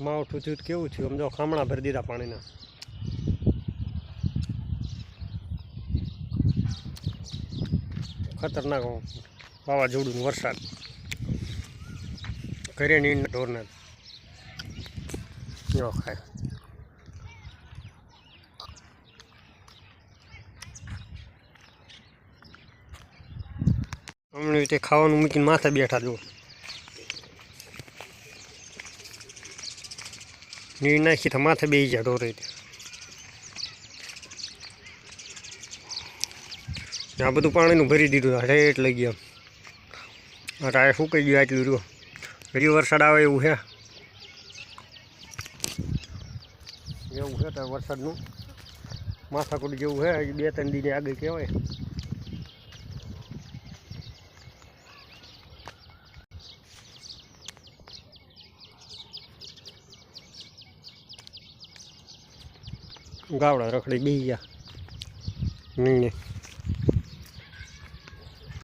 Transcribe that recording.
માવઠું થયું કેવું થયું? આમ જો ખામણા ભરી દીધા પાણીના. ખતરનાક વાવાઝોડું વરસાદ. કરે નીંદ ઢોરને. જો ખાય. હમણાં રીતે ખાવાનું મૂકીને માથે બેઠા જુઓ. નીર નાખી તો માથે બેસી જાય ઢોરે આ બધું પાણીનું ભરી દીધું રેટ લઈ ગયા. આ ટાયર સુકાઈ ગયું, આટલું રહ્યું? ફરી વરસાદ આવે એવું છે? એવું છે, તો વરસાદનું માથાકૂટ જેવું છે, હજી બે ત્રણ દીને આગળ કહેવાય. ગાવડા રખડી બી ગયા. નહીં નહીં